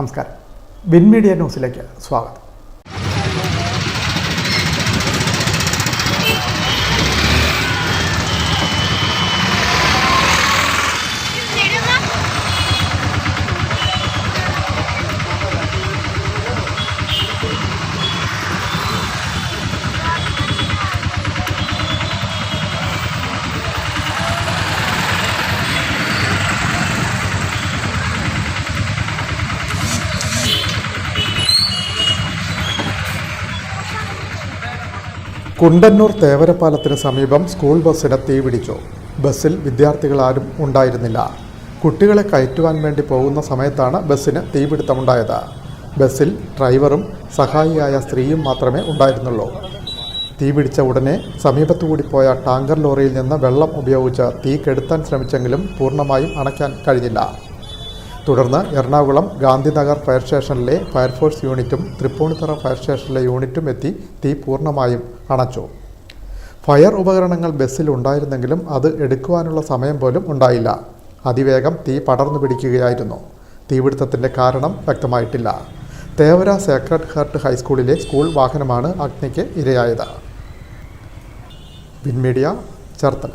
നമസ്കാരം. Win media ന്യൂസിലേക്ക് സ്വാഗതം. കുണ്ടന്നൂർ തേവരപ്പാലത്തിന് സമീപം സ്കൂൾ ബസ്സിന് തീപിടിച്ചു. ബസ്സിൽ വിദ്യാർത്ഥികളാരും ഉണ്ടായിരുന്നില്ല. കുട്ടികളെ കയറ്റുവാൻ വേണ്ടി പോകുന്ന സമയത്താണ് ബസ്സിന് തീപിടുത്തമുണ്ടായത്. ബസ്സിൽ ഡ്രൈവറും സഹായിയായ സ്ത്രീയും മാത്രമേ ഉണ്ടായിരുന്നുള്ളൂ. തീപിടിച്ച ഉടനെ സമീപത്തുകൂടി പോയ ടാങ്കർ ലോറിയിൽ നിന്ന് വെള്ളം ഉപയോഗിച്ച് തീ കെടുത്താൻ ശ്രമിച്ചെങ്കിലും പൂർണമായും അണയ്ക്കാൻ കഴിഞ്ഞില്ല. തുടർന്ന് എറണാകുളം ഗാന്ധിനഗർ ഫയർ സ്റ്റേഷനിലെ ഫയർഫോഴ്സ് യൂണിറ്റും തൃപ്പൂണിത്തറ ഫയർ സ്റ്റേഷനിലെ യൂണിറ്റും എത്തി തീ പൂർണമായും അണച്ചു. ഫയർ ഉപകരണങ്ങൾ ബസ്സിൽ ഉണ്ടായിരുന്നെങ്കിലും അത് എടുക്കുവാനുള്ള സമയം പോലും ഉണ്ടായില്ല. അതിവേഗം തീ പടർന്നു പിടിക്കുകയായിരുന്നു. തീപിടുത്തത്തിന്റെ കാരണം വ്യക്തമായിട്ടില്ല. തേവര സേക്രഡ് ഹാർട്ട് ഹൈസ്കൂളിലെ സ്കൂൾ വാഹനമാണ് അഗ്നിക്ക് ഇരയായത്. വിൻമീഡിയ ചേർത്തല.